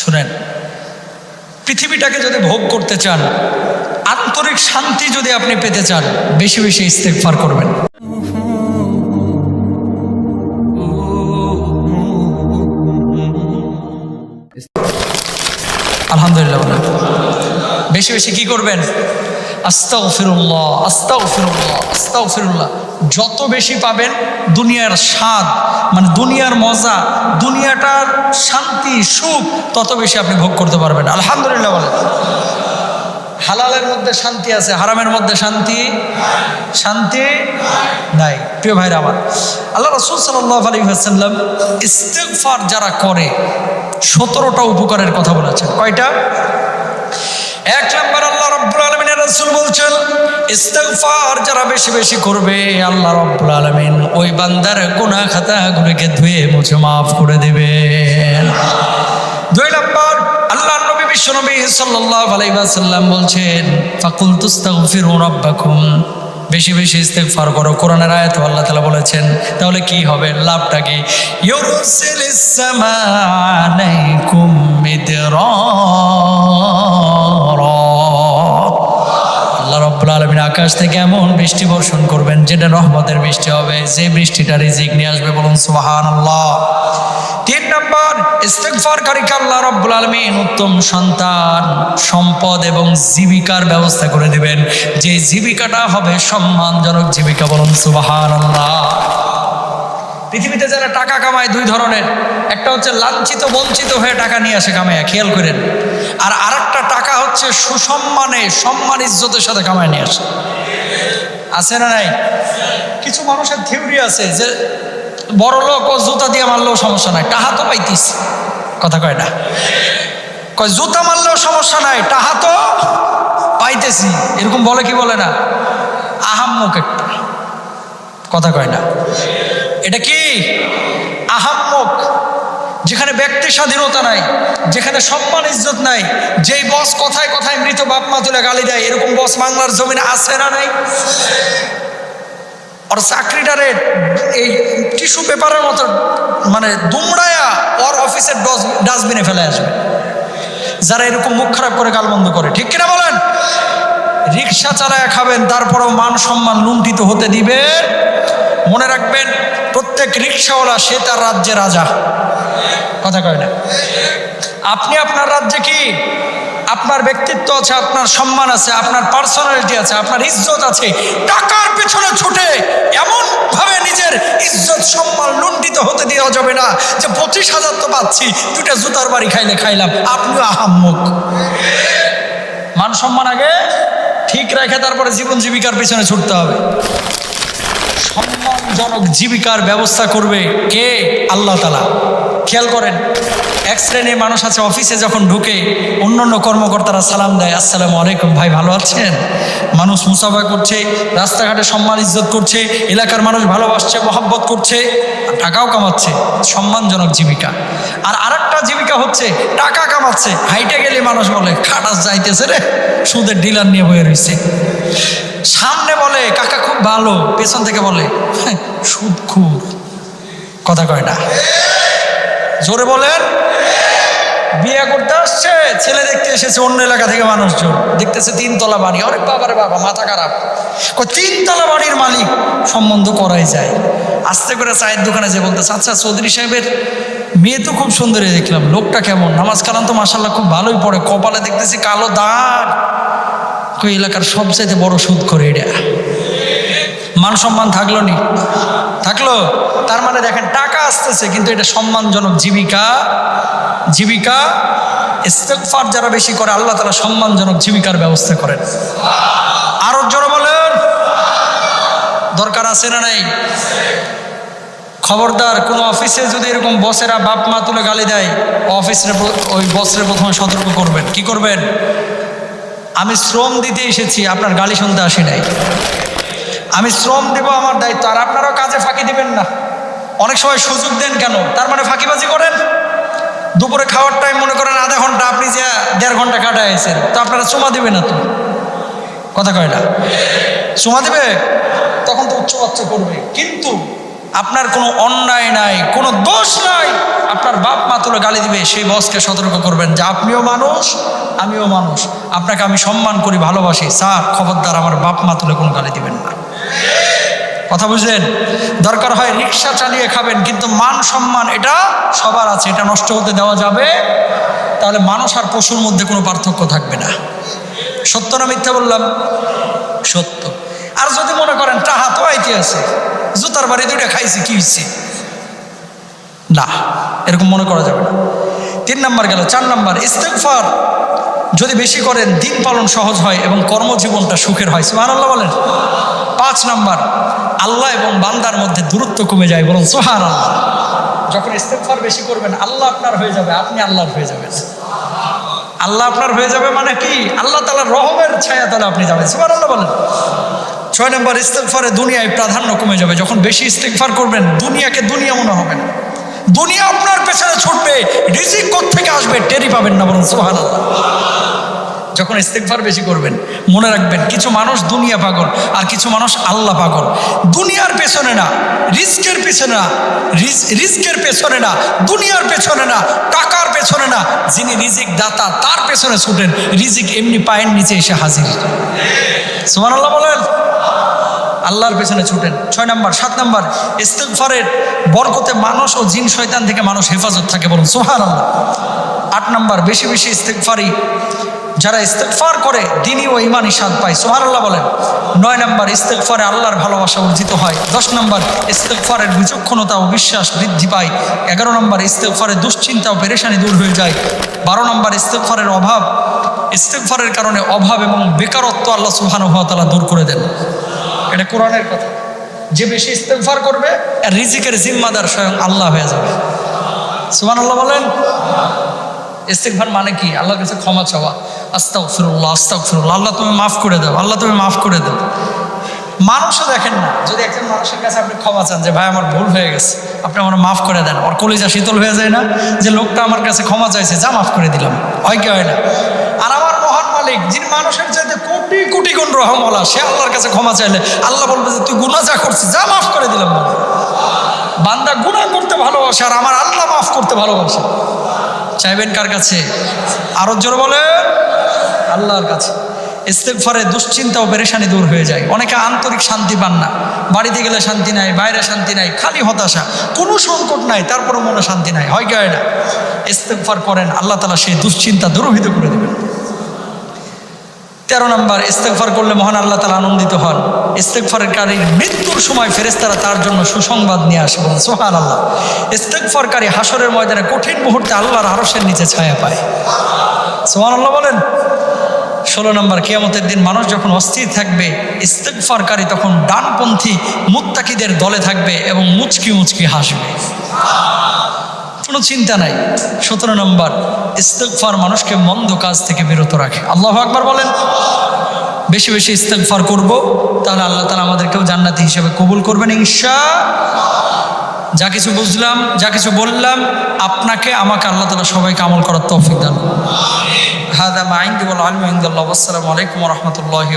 শুনেন, পৃথিবীটাকে যদি ভোগ করতে চান, আন্তরিক শান্তি যদি আপনি পেতে চান, বেশি বেশি ইস্তেকফার করবেন। আলহামদুলিল্লাহ বেশি বেশি কি করবেন? আস্তাও ফিরুল্লাহ আস্তাও যত বেশি পাবেন দুনিয়ার স্বাদ মানে দুনিয়ার মজা, দুনিয়াটার শান্তি, সুখ, তত বেশি আপনি ভোগ করতে পারবেন। আলহামদুলিল্লাহ বলেন। হালালের মধ্যে শান্তি আছে, হারামের মধ্যে শান্তি শান্তি নাই। প্রিয় ভাইরা আমার, আল্লাহ রসুল সাল্লাহ আলী হাসাল্লাম ইস্তেকফার যারা করে, সতেরোটা উপকারের কথা বলেছেন। কয়টা? এক নম্বর রসুল বলছেন, ইস্তেগফার যারা বেশি বেশি করবে, আল্লাহ রব্বুল আলমিন ওই বান্দার গুনাহ খাতাগুলোকে ধুয়ে মুছে মাফ করে দেবেন। দুই নম্বর, আল্লাহ নবী বিশ্বনবী সাল্লাল্লাহু আলাইহি ওয়াসাল্লাম বলছেন ফাকুল তুস্তাগফিরু রাব্বাকুম। বেশি বেশি ইস্তেগফার করো। কোরআনের আয়াত আল্লাহ তাআলা বলেছেন, তাহলে কি হবে? লাভটা কি? ইউরসিলিস সামা আলাইকুম মিদরারা রব্বুল আকাশ থেকে এমন বৃষ্টি বর্ষণ করবেন যেটা রহমতের বৃষ্টি হবে। যে বৃষ্টিটা রিজিক নিয়ে আসবে, বলুন সোহান আল্লাহ তিন নম্বর, ইস্তেগফারকারীকে আল্লাহ উত্তম সন্তান, সম্পদ এবং জীবিকার ব্যবস্থা করে দিবেন। যে জীবিকাটা হবে সম্মানজনক জীবিকা, বলুন সুবাহান আল্লাহ পৃথিবীতে যারা টাকা কামায় দুই ধরনের। একটা হচ্ছে লাঞ্ছিত, বঞ্চিত হয়ে টাকা নিয়ে আসে কামায় খেয়াল করেন। আর আরেকটা টাকা হচ্ছে সুসম্মানে, সম্মান ইজ্জতের সাথে কামায় নিয়ে আসে। আছে না নাই? কিছু মানুষের থিওরি আছে যে বড় লোক ও জুতা দিয়ে মারলেও সমস্যা নাই। টাহা তো পাইতিস কথা কয় না। কয়, জুতা মারলেও সমস্যা নাই টাহা তো পাইতেছি। এরকম বলে কি বলে না? আহাম্মুক একটা। কথা কয় না। এটা কি? আহাম্মক, যেখানে ব্যক্তি স্বাধীনতা নাই, যেখানে সম্মান, ইজ্জত নাই, যেই বস কথায় কথায় মৃত বাপ মা তুলে গালি দেয়, এরকম বস বাংলার জমিনে আছে না নাই? ওর চাকরিটারে এই টিস্যু পেপারের মতো মানে দুমড়ায়া ওর অফিসের ডাস্টবিনে ফেলে আসবে। যারা এরকম মুখ খারাপ করে গাল বন্ধ করে, ঠিক কিনা বলেন? রিক্সা চালায় খাবেন, তারপরেও মান সম্মান লুণ্ঠিত হতে দিবেন মনে রাখবেন, প্রত্যেক রিক্সাওয়ালা সে তার রাজ্যে রাজা। কথা কয় না? আপনি আপনার রাজ্যে কি? আপনার ব্যক্তিত্ব আছে, আপনার সম্মান আছে, আপনার পার্সোনালিটি আছে, আপনার ইজ্জত আছে, টাকার পেছনে ছুটে এমন ভাবে নিজের ইজ্জত সম্মান লুণ্ঠিত হতে দেওয়া যাবে না যে পঁচিশ হাজার তো পাচ্ছি দুটা জুতার বাড়ি খাইলে খাইলাম। আপনিও আহাম্মুক। মান সম্মান আগে? ঠিক রেখে তারপরে জীবন জীবিকার পেছনে ছুটতে হবে। সম্মানজনক জীবিকার ব্যবস্থা করবে কে? আল্লাহ তালা খেয়াল করেন এক শ্রেণির মানুষ আছে অফিসে যখন ঢুকে অন্য অন্য কর্মকর্তারা সালাম দেয় আসসালামু আলাইকুম ভাই ভালো আছেন? মানুষ মুসাফা করছে রাস্তাঘাটে সম্মান ইজ্জত করছে এলাকার মানুষ ভালোবাসছে মহাব্বত করছে টাকাও কামাচ্ছে সম্মানজনক জীবিকা। আর আরেকটা জীবিকা হচ্ছে টাকা কামাচ্ছে। হাইটে গেলে মানুষ বলে খাটাস যাইতেছে রে সুদের ডিলার নিয়ে বয়ে রয়েছে সামনে বলে কাকা খুব ভালো। পেছন থেকে বলে "হ্যাঁ, সুদ খুব কথা কয় না। জোরে বলেন বিয়ে করতে আসছে, ছেলে দেখতে এসেছে অন্য এলাকা থেকে মানুষজন। দেখতেছে তিনতলা বাড়ি। অনেক বাবারে বাবা, মাথা খারাপ। তিনতলা বাড়ির মালিক সম্বন্ধ করাই যায়। আস্তে করে চায়ের দোকানে যে বলতেছে আচ্ছা চৌধুরী সাহেবের মেয়ে তো খুব সুন্দরই দেখলাম। লোকটা কেমন? নামাজ কালাম তো মাসাল্লাহ খুব ভালোই পড়ে। কপালে দেখতেছি কালো দাগ। এলাকার সবচাইতে বড় সুদ করে এটা। মান সম্মান থাকল নি? থাকল? তার মানে দেখেন, টাকা আসতেছে, কিন্তু এটা সম্মানজনক জীবিকা। জীবিকা ইস্তেকফার যারা বেশি করে, আল্লাহ তালা সম্মানজনক জীবিকার ব্যবস্থা করেন। আরও জোরে বলেন। দরকার আছে না নাই? খবরদার, কোনো অফিসে যদি এরকম বসেরা বাপ মা তুলে গালি দেয়, অফিসের ওই বসরে প্রথমে সতর্ক করবেন। কি করবেন? আমি শ্রম দিতে এসেছি, আপনার গালি শুনতে আসি নাই। আমি শ্রম দেব আমার দায়িত্ব, আর আপনারাও কাজে ফাঁকি দিবেন না। অনেক সময় সুযোগ দেন কেন? তার মানে ফাঁকিবাজি করেন? দুপুরে খাওয়ার টাইম মনে করেন আধা ঘণ্টা আপনি যে দেড় ঘণ্টা কাটাইছেন, তো আপনারা চুমা দিবে না তো? কথা কয় না? চুমা দেবে? তখন তো উচ্চ বাচ্চা করবে কিন্তু আপনার কোনো অন্যায় নাই, কোনো দোষ নাই। আপনার বাপ মা তুলে গালি দিবে, সেই বসকে সতর্ক করবেন যে, আপনিও মানুষ, আমিও মানুষ। আপনাকে আমি সম্মান করি, ভালোবাসি। স্যার, খবরদার, আমার বাপ মা তুলে কথা বুঝলেন? দরকার হয় রিক্সা চালিয়ে খাবেন, কিন্তু মান সম্মান এটা সবার আছে, এটা নষ্ট হতে দেওয়া যাবে। তাহলে মানুষ আর পশুর মধ্যে কোনো পার্থক্য থাকবে না। সত্য না মিথ্যা বললাম? সত্য। আর যদি মনে করেন টাহা তো আইতে আছে, জুতার বাড়ি দুইটা খাইছি, কি হচ্ছে না, এরকম মনে করা যাবে না। তিন নাম্বার গেল, চার নাম্বার ইস্তেকফার যদি বেশি করেন, দিন পালন সহজ হয় এবং কর্মজীবনটা সুখের হয়। সুহান আল্লাহ বলেন। পাঁচ নাম্বার, আল্লাহ এবং বান্দার মধ্যে দূরত্ব কমে যায় বলুন সোহান আল্লাহ যখন ইস্তেকফার বেশি করবেন, আল্লাহ আপনার হয়ে যাবে, আপনি আল্লাহর হয়ে যাবেন। আল্লাহ আপনার হয়ে যাবে মানে কি? আল্লাহ তালার রহমের ছায়া তাহলে আপনি যাবেন সুহান আল্লাহ বলেন। ছয় নম্বর ইস্তেকফারে দুনিয়ায় প্রাধান্য কমে যাবে। যখন বেশি ইস্তেকফার করবেন, দুনিয়াকে দুনিয়া মনে হবে না। দুনিয়া আপনার পেছনে ছুটবে, রিজিক থেকে আসবে টেরি পাবেন না বরং সোহান যখন ইস্তেকফার বেশি করবেন, মনে রাখবেন, কিছু মানুষ দুনিয়া পাগল, আর কিছু মানুষ আল্লাহ পাগল। দুনিয়ার পেছনে না রিস্কের পেছনে না রিস্কের পেছনে না, দুনিয়ার পেছনে না, টাকার পেছনে না, যিনি রিজিক দাতা, তার পেছনে ছুটেন, রিজিক এমনি পায়ের নিচে এসে হাজির। সোমান আল্লাহ বলেন আল্লাহর পেছনে ছুটেন। ছয় নম্বর, সাত নম্বর ইস্তেকফারের বরকতে মানুষ ও জিন শয়তান থেকে মানুষ হেফাজত থাকে বলুন সোহান আল্লাহ আট নম্বর, বেশি বেশি ইস্তেকফারি যারা ইস্তেকফার করে, দিনই ও ইমানই স্বাদ পায় সোহান আল্লাহ বলেন। নয় নম্বর ইস্তেকফারে আল্লাহর ভালোবাসা অর্জিত হয়। দশ নম্বর ইস্তেকফারের বিচক্ষণতা ও বিশ্বাস বৃদ্ধি পায়। এগারো নম্বর ইস্তেকফারে দুশ্চিন্তা ও পেরেশানি দূর হয়ে যায়। বারো নম্বর ইস্তেকফারের অভাব। ইস্তেকফারের কারণে অভাব এবং বেকারত্ব আল্লাহ সুবহানাহু দূর করে দেন। এটা কোরআনের কথা। যে বেশি করবে রিজিকের জিম্মাদার স্বয়ং আল্লাহ হয়ে যাবে। সুমান আল্লাহ বলেন? ইস্তেকভার মানে কি? আল্লাহর কাছে ক্ষমা চাওয়া। আল্লাহ তুমি মাফ করে দাও, আল্লাহ তুমি মাফ করে দাও। মানুষও দেখেন না, যদি একজন মানুষের কাছে আপনি ক্ষমা চান যে, ভাই, আমার ভুল হয়ে গেছে, আপনি আমার মাফ করে দেন। ওর কলিজা শীতল হয়ে যায় না যে, লোকটা আমার কাছে ক্ষমা চাইছে, যা মাফ করে দিলাম। হয় কি হয় না? আর আমার মহান মালিক, যিনি মানুষের চাইতে কোটি কোটি গুণ রহমলা, সে আল্লাহর কাছে ক্ষমা চাইলে। আল্লাহ বলবে যে, তুই গুণা যা করছিস, যা মাফ করে দিলাম বান্দা গুণা করতে ভালোবাসে আর আমার আল্লাহ মাফ করতে ভালোবাসে। চাইবেন কার কাছে? আরও জোর বলে আল্লাহর কাছে। ইস্তেকফারে দুশ্চিন্তা ও পেরেশানি দূর হয়ে যায়। অনেকে আন্তরিক শান্তি পান না। বাড়িতে গেলে শান্তি নাই, বাইরে শান্তি নাই, খালি হতাশা। কোনো সংকট নাই তারপরে মনে শান্তি নাই। হয় গায়ে না? ইস্তেকফার করেন, আল্লাহ তালা সেই দুশ্চিন্তা দূরভূত করে দেবেন। তেরো নম্বর ইস্তেকফার করলে মহান আল্লাহ তালা আনন্দিত হন। ইস্তেকফারকারী মৃত্যুর সময় ফেরেস্তারা তার জন্য সুসংবাদ নিয়ে আসে বলেন সোহান আল্লাহ ইস্তেকফারকারী হাসরের ময়দানে কঠিন মুহূর্তে আল্লাহর আরসের নিচে ছায়া পায়। সোহান আল্লাহ বলেন, ষোলো নম্বর, কেয়ামতের দিন মানুষ যখন অস্থির থাকবে ইস্তেকফারকারী তখন ডানপন্থী মুত্তাকিদের দলে থাকবে এবং মুচকি মুচকি হাসবে। কোনো চিন্তা নাই। সতেরো নম্বর ইস্তেকফার মানুষকে মন্দ কাজ থেকে বিরত রাখে। আল্লাহ আকবার বলেন, বেশি বেশি ইস্তেকফার করব, তাহলে আল্লাহ তালা আমাদেরকেও জান্নাতি হিসেবে কবুল করবেন ইনশা যা কিছু বুঝলাম, যা কিছু বললাম, আপনাকে, আমাকে আল্লাহ তালা সবাইকে আমল করার তৌফিক দান হাদা মাইন্দি বল আলম আসসালামু আলাইকুম রহমতুল্লাহি